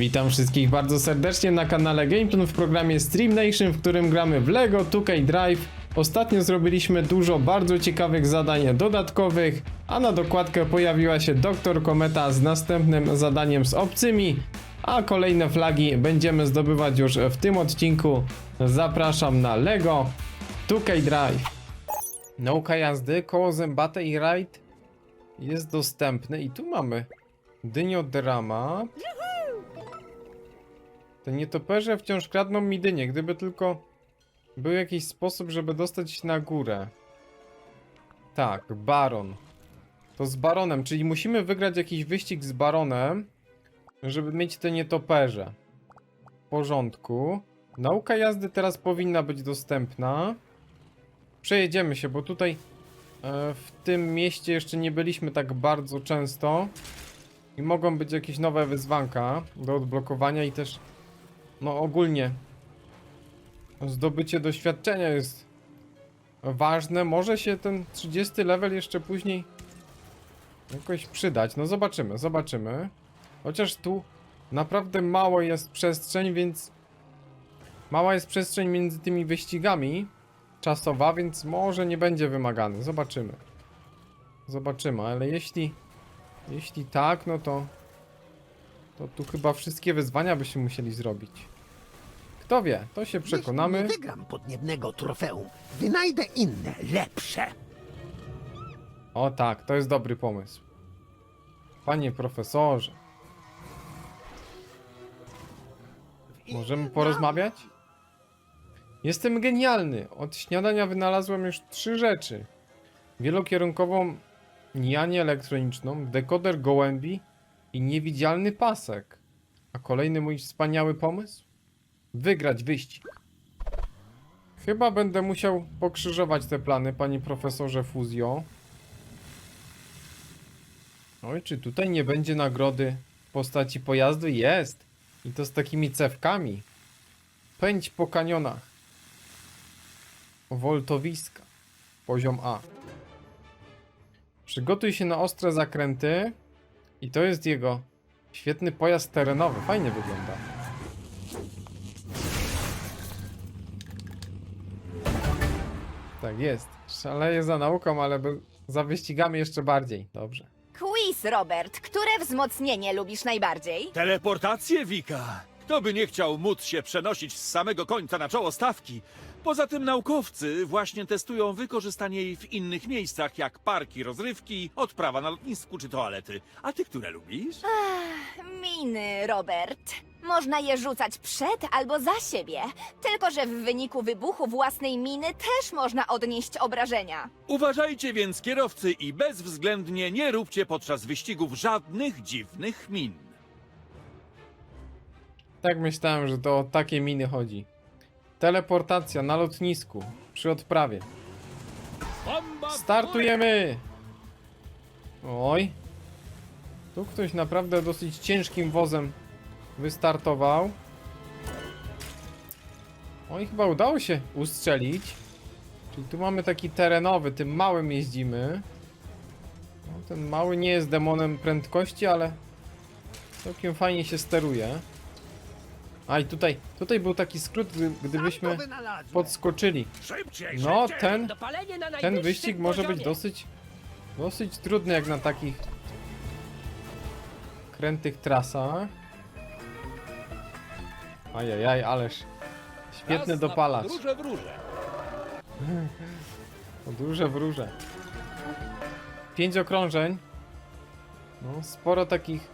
Witam wszystkich bardzo serdecznie na kanale GameTon w programie Stream Nation, w którym gramy w LEGO 2K Drive. Ostatnio zrobiliśmy dużo bardzo ciekawych zadań dodatkowych, a na dokładkę pojawiła się Doktor Kometa z następnym zadaniem z obcymi, a kolejne flagi będziemy zdobywać już w tym odcinku. Zapraszam na LEGO 2K Drive. Nauka jazdy, koło zębate i rajd jest dostępny i tu mamy dyniodrama. Te nietoperze wciąż kradną mi dynię, gdyby tylko był jakiś sposób, żeby dostać się na górę. Tak, baron. To z baronem, czyli musimy wygrać jakiś wyścig z baronem, żeby mieć te nietoperze. W porządku. Nauka jazdy teraz powinna być dostępna. Przejedziemy się, bo tutaj e, w tym mieście jeszcze nie byliśmy tak bardzo często. I mogą być jakieś nowe wyzwanka do odblokowania i też no ogólnie zdobycie doświadczenia jest ważne. Może się ten 30 level jeszcze później jakoś przydać. No zobaczymy, zobaczymy. Chociaż tu naprawdę mało jest przestrzeń, więc mała jest przestrzeń między tymi wyścigami czasowa, więc może nie będzie wymagany. Zobaczymy. Zobaczymy, ale jeśli jeśli tak, no to to tu chyba wszystkie wyzwania byśmy musieli zrobić. Kto wie, to się przekonamy. Jeśli nie wygram podniebnego trofeum, wynajdę inne, lepsze. O tak, to jest dobry pomysł. Panie profesorze. Możemy porozmawiać? Jestem genialny. Od śniadania wynalazłem już trzy rzeczy. Wielokierunkową nianię elektroniczną, dekoder gołębi i niewidzialny pasek. A kolejny mój wspaniały pomysł? Wygrać wyścig. Chyba będę musiał pokrzyżować te plany, panie profesorze Fuzjo. Oj, czy tutaj nie będzie nagrody w postaci pojazdu? Jest! I to z takimi cewkami. Pędź po kanionach. Woltowiska. Poziom A. Przygotuj się na ostre zakręty. I to jest jego świetny pojazd terenowy. Fajnie wygląda. Tak jest. Szaleje za nauką, ale be- za wyścigami jeszcze bardziej. Dobrze. Quiz, Robert. Które wzmocnienie lubisz najbardziej? Teleportację, Wika! Kto by nie chciał móc się przenosić z samego końca na czoło stawki? Poza tym naukowcy właśnie testują wykorzystanie jej w innych miejscach, jak parki rozrywki, odprawa na lotnisku czy toalety. A ty które lubisz? Miny, Robert. Można je rzucać przed albo za siebie. Tylko, że w wyniku wybuchu własnej miny też można odnieść obrażenia. Uważajcie więc kierowcy i bezwzględnie nie róbcie podczas wyścigów żadnych dziwnych min. Tak myślałem, że to o takie miny chodzi. Teleportacja na lotnisku przy odprawie. Startujemy! Oj. Tu ktoś naprawdę dosyć ciężkim wozem wystartował. Oj, chyba udało się ustrzelić. Czyli tu mamy taki terenowy, tym małym jeździmy. No, ten mały nie jest demonem prędkości, ale całkiem fajnie się steruje. A i tutaj, tutaj był taki skrót, gdy, gdybyśmy podskoczyli. No, ten, ten wyścig może być dosyć, dosyć trudny jak na takich krętych trasach. Ajajaj, ależ świetny dopalacz. Róże w róże. Podróże w róże. Pięć okrążeń. No, sporo takich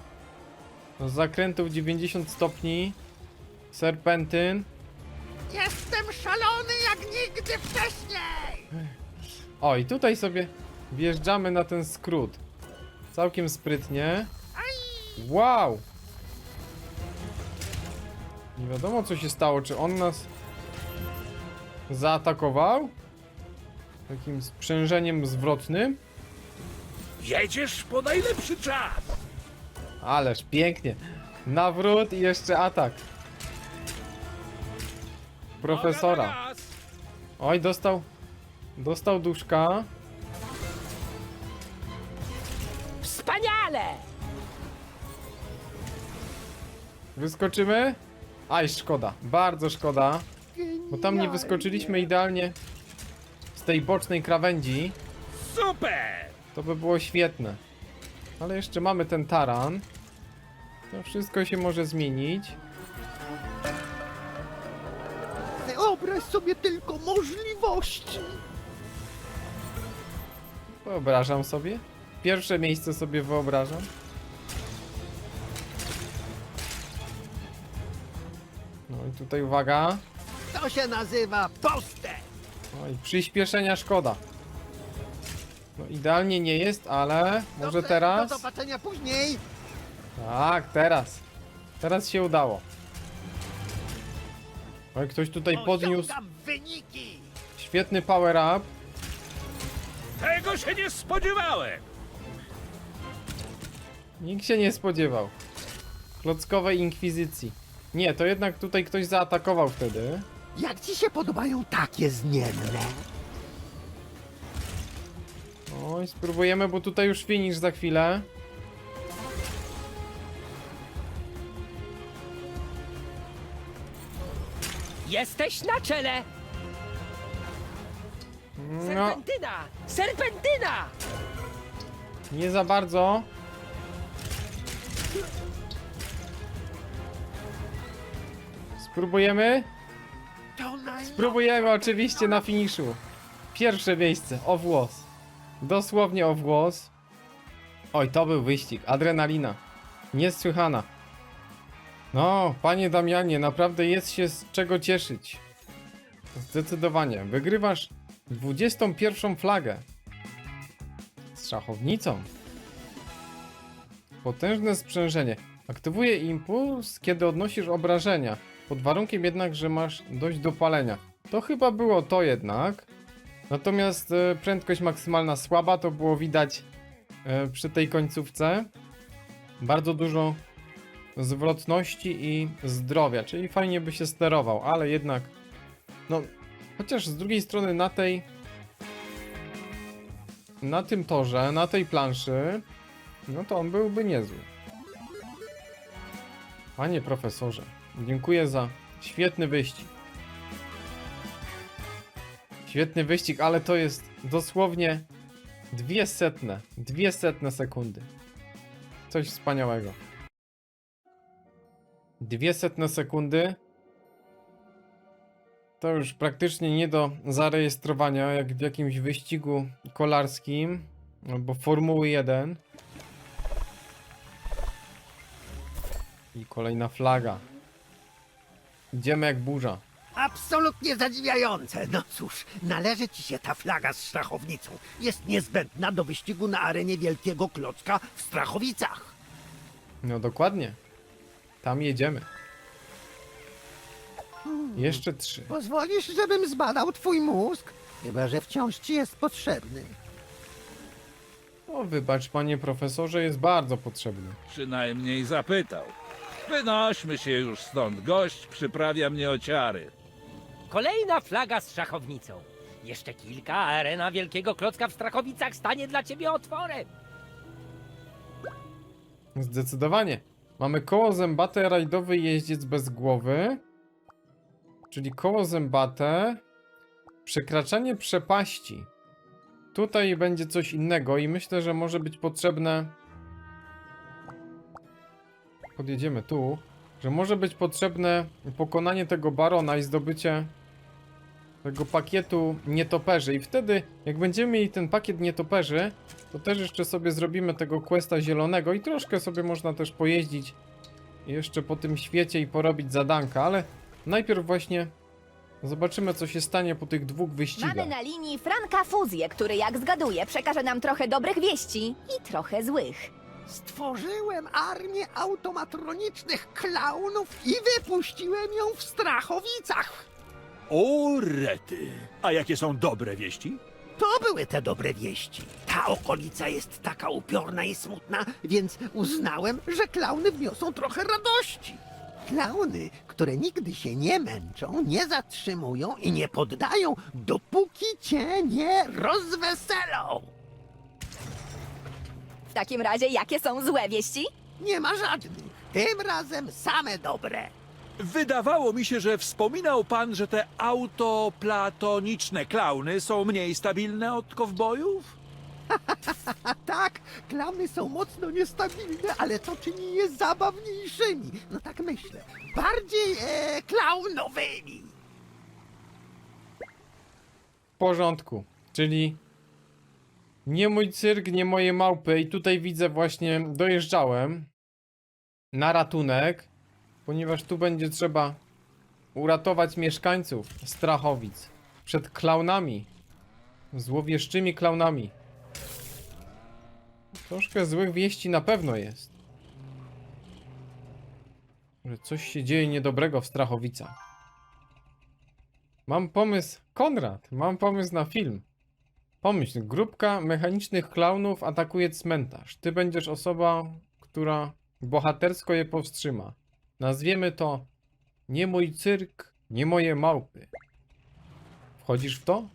no, zakrętów 90 stopni. Serpentyn. Jestem szalony jak nigdy wcześniej! O, i tutaj sobie wjeżdżamy na ten skrót. Całkiem sprytnie. Wow! Nie wiadomo co się stało, czy on nas zaatakował? Takim sprzężeniem zwrotnym? Jedziesz po najlepszy czas. Ależ pięknie. Nawrót i jeszcze atak. Profesora. Oj, dostał. Dostał duszka. Wspaniale! Wyskoczymy? Aj, szkoda. Bardzo szkoda. Bo tam nie wyskoczyliśmy idealnie z tej bocznej krawędzi. Super! To by było świetne. Ale jeszcze mamy ten taran. To wszystko się może zmienić. Wyobraź sobie tylko możliwości. Wyobrażam sobie. Pierwsze miejsce sobie wyobrażam. No i tutaj uwaga. To się nazywa postęp. No i przyspieszenia szkoda. No idealnie nie jest, ale może Dobrze, teraz? Do zobaczenia później. Tak, teraz. Teraz się udało. Oj, ktoś tutaj podniósł Osiągam wyniki. świetny power up. Tego się nie spodziewałem! Nikt się nie spodziewał. Klockowej inkwizycji. Nie, to jednak tutaj ktoś zaatakował wtedy. Jak ci się podobają takie zmienne? Oj, spróbujemy, bo tutaj już finish za chwilę. Jesteś na czele! No, Serpentyna! Serpentyna! nie za bardzo. Spróbujemy? Spróbujemy oczywiście na finiszu. Pierwsze miejsce, o włos. Dosłownie o włos. Oj, to był wyścig, adrenalina. Niesłychana. No, panie Damianie, naprawdę jest się z czego cieszyć. Zdecydowanie. Wygrywasz 21 flagę. Z szachownicą. Potężne sprzężenie. Aktywuje impuls, kiedy odnosisz obrażenia. Pod warunkiem jednak, że masz dość do palenia. To chyba było to jednak. Natomiast e, prędkość maksymalna słaba, to było widać e, przy tej końcówce. Bardzo dużo zwrotności i zdrowia, czyli fajnie by się sterował, ale jednak no, chociaż z drugiej strony na tej na tym torze, na tej planszy no to on byłby niezły. Panie profesorze, dziękuję za świetny wyścig. Świetny wyścig, ale to jest dosłownie dwie setne, dwie setne sekundy. Coś wspaniałego. Dwie setne sekundy. To już praktycznie nie do zarejestrowania, jak w jakimś wyścigu kolarskim albo Formuły 1. I kolejna flaga. Idziemy jak burza. Absolutnie zadziwiające. No cóż, należy ci się ta flaga z strachownicą. Jest niezbędna do wyścigu na arenie Wielkiego Klocka w Strachowicach. No dokładnie. Tam jedziemy. Jeszcze trzy. Pozwolisz, żebym zbadał twój mózg? Chyba, że wciąż ci jest potrzebny. O, wybacz, panie profesorze, jest bardzo potrzebny. Przynajmniej zapytał. Wynośmy się już stąd. Gość przyprawia mnie o ciary. Kolejna flaga z szachownicą. Jeszcze kilka, a arena Wielkiego Klocka w Strachowicach stanie dla ciebie otworem. Zdecydowanie. Mamy koło zębate, rajdowy jeździec bez głowy. Czyli koło zębate. Przekraczanie przepaści. Tutaj będzie coś innego i myślę, że może być potrzebne. Podjedziemy tu. Że może być potrzebne pokonanie tego barona i zdobycie tego pakietu nietoperzy. I wtedy, jak będziemy mieli ten pakiet nietoperzy, to też jeszcze sobie zrobimy tego questa zielonego i troszkę sobie można też pojeździć jeszcze po tym świecie i porobić zadanka, ale najpierw właśnie zobaczymy co się stanie po tych dwóch wyścigach. Mamy na linii Franka Fuzję, który jak zgaduję przekaże nam trochę dobrych wieści i trochę złych. Stworzyłem armię automatronicznych klaunów i wypuściłem ją w Strachowicach. O, rety! A jakie są dobre wieści? To były te dobre wieści. Ta okolica jest taka upiorna i smutna, więc uznałem, że klauny wniosą trochę radości. Klauny, które nigdy się nie męczą, nie zatrzymują i nie poddają, dopóki cię nie rozweselą. W takim razie jakie są złe wieści? Nie ma żadnych. Tym razem same dobre. Wydawało mi się, że wspominał pan, że te autoplatoniczne klauny są mniej stabilne od kowbojów? A tak, klauny są mocno niestabilne, ale to czyni je zabawniejszymi. No tak myślę. Bardziej e, klaunowymi. W porządku. Czyli nie mój cyrk, nie moje małpy. I tutaj widzę właśnie, dojeżdżałem na ratunek, ponieważ tu będzie trzeba uratować mieszkańców Strachowic przed klaunami. Złowieszczymi klaunami. Troszkę złych wieści na pewno jest. Że coś się dzieje niedobrego w Strachowicach. Mam pomysł, Konrad, mam pomysł na film. Pomyśl, grupka mechanicznych klaunów atakuje cmentarz. Ty będziesz osoba, która bohatersko je powstrzyma. Nazwiemy to Nie mój cyrk, nie moje małpy. Wchodzisz w to?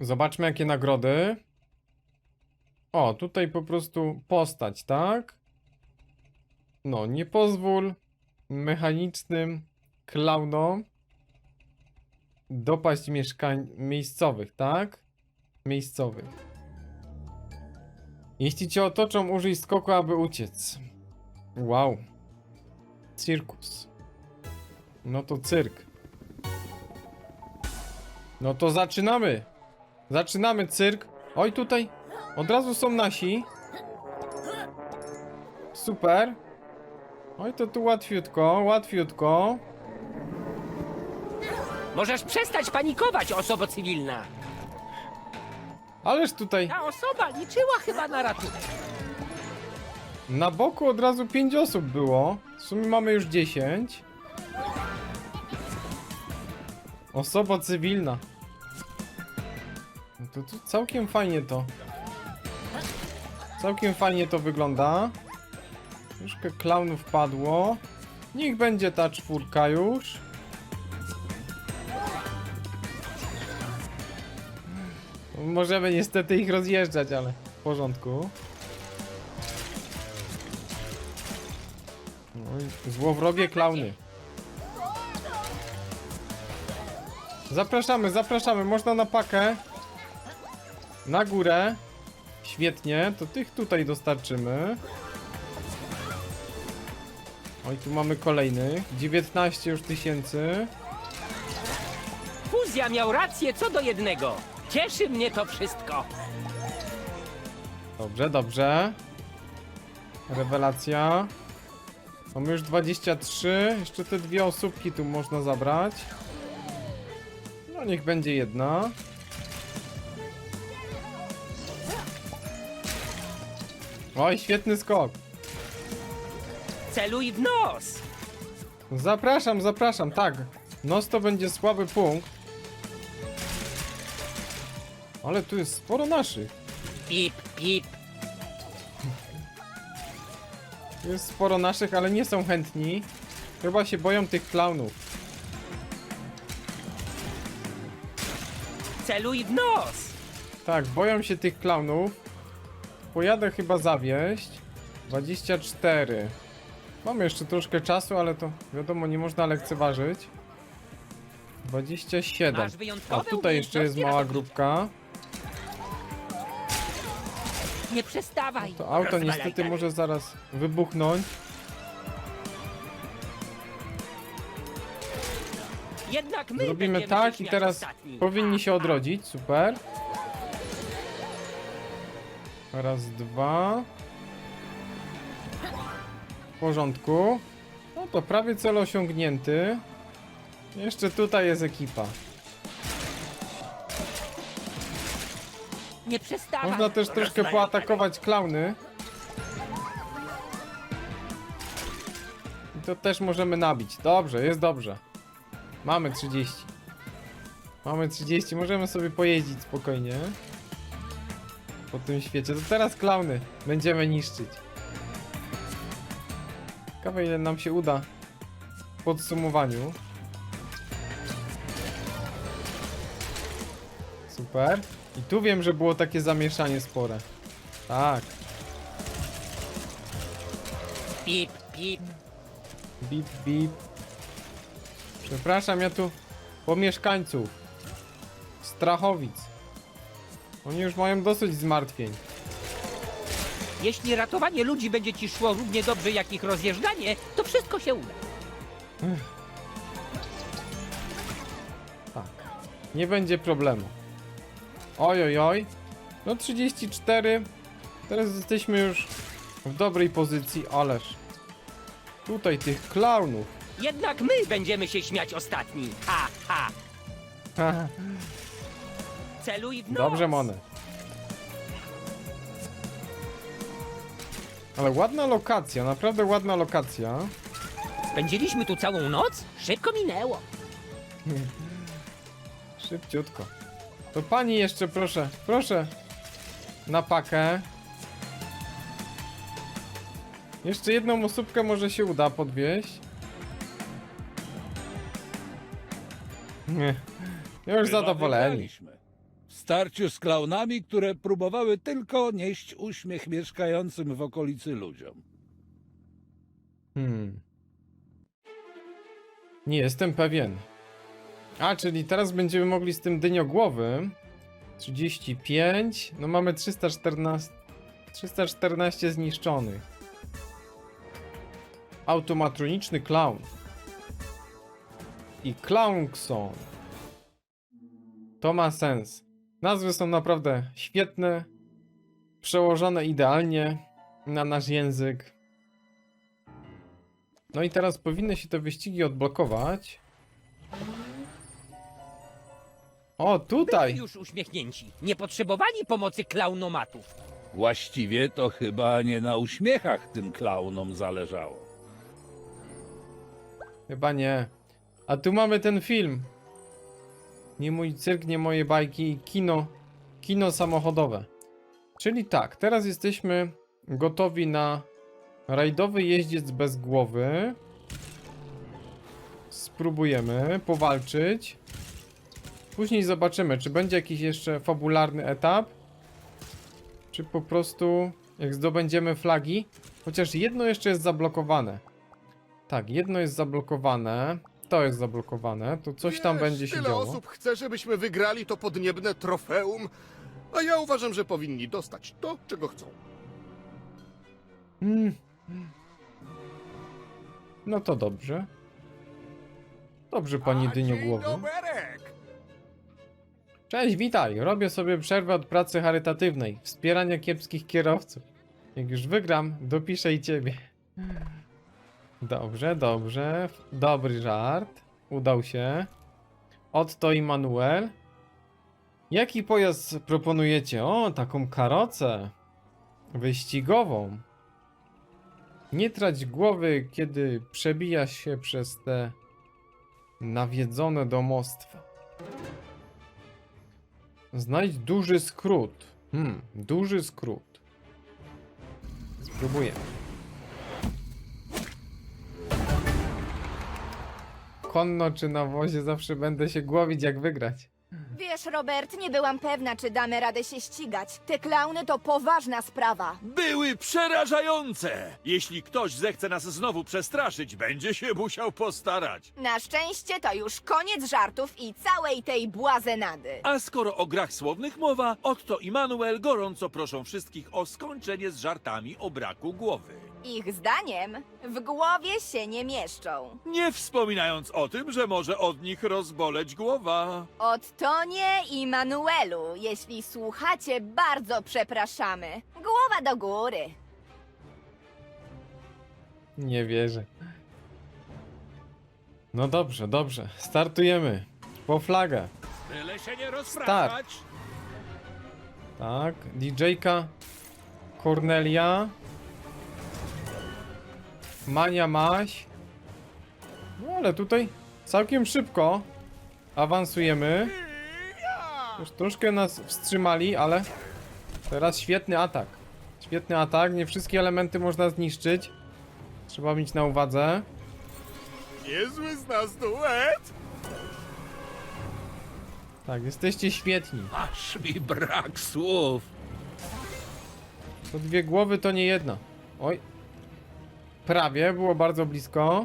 Zobaczmy jakie nagrody. O, tutaj po prostu postać, tak? No, nie pozwól mechanicznym klaunom dopaść mieszkań miejscowych, tak? Miejscowych. Jeśli cię otoczą, użyj skoku, aby uciec. Wow. Cirkus. No to cyrk. No to zaczynamy. Zaczynamy cyrk. Oj, tutaj od razu są nasi. Super. Oj, to tu łatwiutko, łatwiutko. Możesz przestać panikować, osobo cywilna. Ależ tutaj Ta osoba liczyła chyba na ratunek. na boku od razu 5 osób było. W sumie mamy już 10. Osoba cywilna. No to tu całkiem fajnie to. Całkiem fajnie to wygląda. Troszkę klaunów padło. Niech będzie ta czwórka już. Możemy niestety ich rozjeżdżać, ale w porządku. Oj, Złowrogie klauny. Zapraszamy, zapraszamy, można na pakę. Na górę. Świetnie, to tych tutaj dostarczymy. Oj, tu mamy kolejnych. 19 już tysięcy. Fuzja miał rację co do jednego. Cieszy mnie to wszystko. Dobrze, dobrze. Rewelacja. Mamy już 23. Jeszcze te dwie osóbki tu można zabrać. No niech będzie jedna. Oj, świetny skok. Celuj w nos. Zapraszam, zapraszam, tak. Nos to będzie słaby punkt. Ale tu jest sporo naszych. Pip, pip. Tu jest sporo naszych, ale nie są chętni. Chyba się boją tych klaunów. Celuj w nos. Tak, boją się tych klaunów. Pojadę chyba zawieść. 24. Mamy jeszcze troszkę czasu, ale to wiadomo, nie można lekceważyć. 27. Masz wyjątkowe A tutaj jeszcze jest umiejętności mała ratownicze. grupka. Nie przestawaj. To auto Rozwalaj niestety dalej. może zaraz wybuchnąć. Jednak my Zrobimy będziemy tak i śmiać teraz ostatni. powinni się odrodzić. Super. Raz, dwa. W porządku. No to prawie cel osiągnięty. Jeszcze tutaj jest ekipa. Nie. Można też troszkę poatakować klauny. I to też możemy nabić. Dobrze, jest dobrze. Mamy 30. Mamy 30, możemy sobie pojeździć spokojnie. Po tym świecie. To teraz klauny będziemy niszczyć. Ciekawe ile nam się uda w podsumowaniu. Super. I tu wiem, że było takie zamieszanie spore. Tak. Pip, pip. Bip, bip. Przepraszam, ja tu po mieszkańców. Strachowic. Oni już mają dosyć zmartwień. Jeśli ratowanie ludzi będzie ci szło równie dobrze jak ich rozjeżdżanie, to wszystko się uda. Tak. Nie będzie problemu. Oj, oj, oj. No 34. Teraz jesteśmy już w dobrej pozycji, ależ. Tutaj tych klaunów. Jednak my będziemy się śmiać ostatni. Ha, ha. Celuj w nos. Dobrze, Mone. Ale ładna lokacja, naprawdę ładna lokacja. Spędziliśmy tu całą noc? Szybko minęło. Szybciutko. To pani jeszcze proszę, proszę. Na pakę. Jeszcze jedną osóbkę może się uda podwieźć. Nie. Już Chyba zadowoleni. wygraliśmy. W starciu z klaunami, które próbowały tylko nieść uśmiech mieszkającym w okolicy ludziom. Hmm. Nie jestem pewien. A, czyli teraz będziemy mogli z tym dyniogłowym 35. No mamy 314. 314 zniszczonych. Automatroniczny clown. I Clownkson. To ma sens. Nazwy są naprawdę świetne. Przełożone idealnie na nasz język. No i teraz powinny się te wyścigi odblokować. O, Byli tutaj! już uśmiechnięci. Nie potrzebowali pomocy klaunomatów. Właściwie to chyba nie na uśmiechach tym klaunom zależało. Chyba nie. A tu mamy ten film. Nie mój cyrk, nie moje bajki. Kino. Kino samochodowe. Czyli tak, teraz jesteśmy gotowi na rajdowy jeździec bez głowy. Spróbujemy powalczyć. Później zobaczymy, czy będzie jakiś jeszcze fabularny etap. Czy po prostu jak zdobędziemy flagi. Chociaż jedno jeszcze jest zablokowane. Tak, jedno jest zablokowane. To jest zablokowane. To coś tam Wiesz, będzie się tyle działo. osób chce, żebyśmy wygrali to podniebne trofeum, a ja uważam, że powinni dostać to, czego chcą. Mm. No to dobrze. Dobrze, panie dyniogłowy. Doberek! Cześć, witaj. Robię sobie przerwę od pracy charytatywnej. Wspierania kiepskich kierowców. Jak już wygram, dopiszę i ciebie. Dobrze, dobrze. Dobry żart. Udał się. Otto i Manuel. Jaki pojazd proponujecie? O, taką karocę. Wyścigową. Nie trać głowy, kiedy przebijasz się przez te nawiedzone domostwa. Znajdź duży skrót. Hmm, duży skrót. Spróbuję. Konno czy na wozie zawsze będę się głowić jak wygrać. Wiesz, Robert, nie byłam pewna, czy damy radę się ścigać. Te klauny to poważna sprawa. Były przerażające! Jeśli ktoś zechce nas znowu przestraszyć, będzie się musiał postarać. Na szczęście to już koniec żartów i całej tej błazenady. A skoro o grach słownych mowa, Otto i Manuel gorąco proszą wszystkich o skończenie z żartami o braku głowy. Ich zdaniem w głowie się nie mieszczą. Nie wspominając o tym, że może od nich rozboleć głowa. Od Tonie i Manuelu, jeśli słuchacie, bardzo przepraszamy. Głowa do góry. Nie wierzę. No dobrze, dobrze. Startujemy. Po flagę. Tyle się nie rozpraszać. Tak, DJ-ka Cornelia. Mania Maś. No ale tutaj całkiem szybko awansujemy. Już troszkę nas wstrzymali, ale teraz świetny atak. Świetny atak, nie wszystkie elementy można zniszczyć. Trzeba mieć na uwadze. Niezły z nas duet! Tak, jesteście świetni. Aż mi brak słów. To dwie głowy to nie jedna. Oj. Prawie, było bardzo blisko.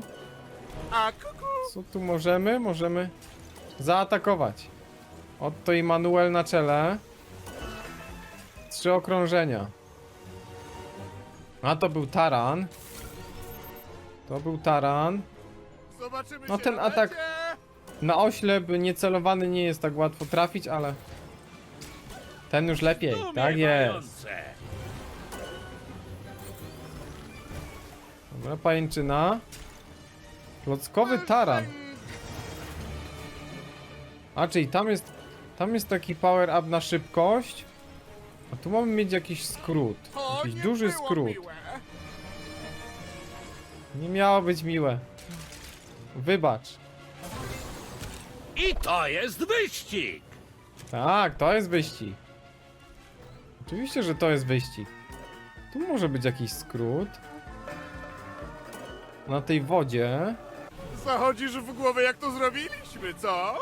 A kuku! Co tu możemy? Możemy zaatakować. Oto i Manuel na czele. Trzy okrążenia. A to był taran. To był taran. Zobaczymy No się ten na atak- mecie! Na oślep niecelowany nie jest tak łatwo trafić, ale... Ten już lepiej, tak jest. Dobra, pajęczyna. Klockowy taran. A, czyli tam jest... Tam jest taki power up na szybkość. A tu mamy mieć jakiś skrót. Jakiś duży skrót. Nie miało być miłe. Wybacz. I to jest wyścig! Tak, to jest wyścig. Oczywiście, że to jest wyścig. Tu może być jakiś skrót. Na tej wodzie. Zachodzisz w głowę, jak to zrobiliśmy, co?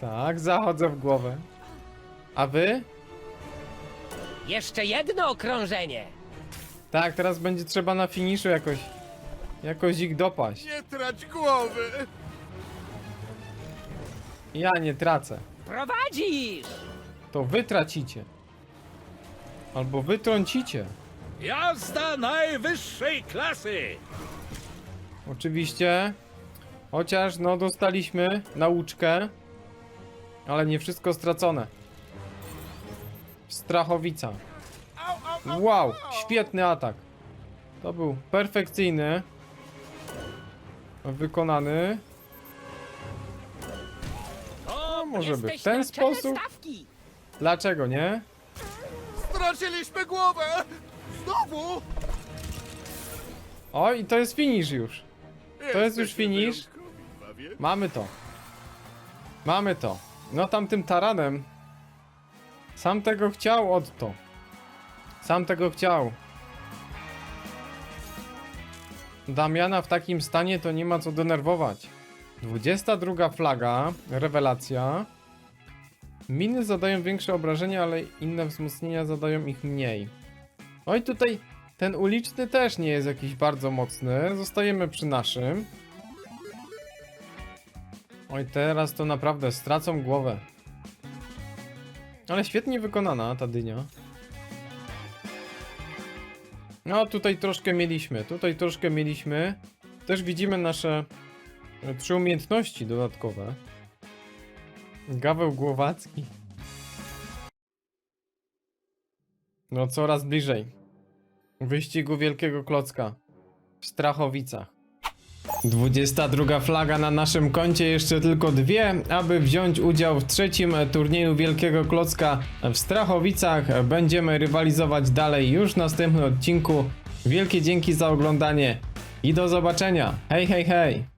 Tak, zachodzę w głowę. A wy? Jeszcze jedno okrążenie. Tak, teraz będzie trzeba na finiszu jakoś. Jakoś ich dopaść. Nie trać głowy! Ja nie tracę. Prowadzisz! To wy tracicie. Albo wy trącicie. Jazda najwyższej klasy! Oczywiście. Chociaż no dostaliśmy nauczkę. Ale nie wszystko stracone. Strachowica. Wow, świetny atak. To był perfekcyjny. Wykonany. O, może by w ten sposób? Dlaczego nie? Straciliśmy głowę! Znowu! O, i to jest finish już. To jest już finish. Mamy to. Mamy to. No tamtym taranem. Sam tego chciał od to. Sam tego chciał. Damiana w takim stanie to nie ma co denerwować. 22 flaga, rewelacja. Miny zadają większe obrażenia, ale inne wzmocnienia zadają ich mniej. Oj, tutaj ten uliczny też nie jest jakiś bardzo mocny. Zostajemy przy naszym. Oj, teraz to naprawdę stracą głowę. Ale świetnie wykonana ta dynia. No, tutaj troszkę mieliśmy. Tutaj troszkę mieliśmy. Też widzimy nasze trzy umiejętności dodatkowe. Gaweł głowacki. No, coraz bliżej. Wyścigu Wielkiego Klocka. W Strachowicach. 22 flaga na naszym koncie, jeszcze tylko dwie, aby wziąć udział w trzecim turnieju Wielkiego Klocka w Strachowicach. Będziemy rywalizować dalej już w następnym odcinku. Wielkie dzięki za oglądanie i do zobaczenia. Hej, hej, hej!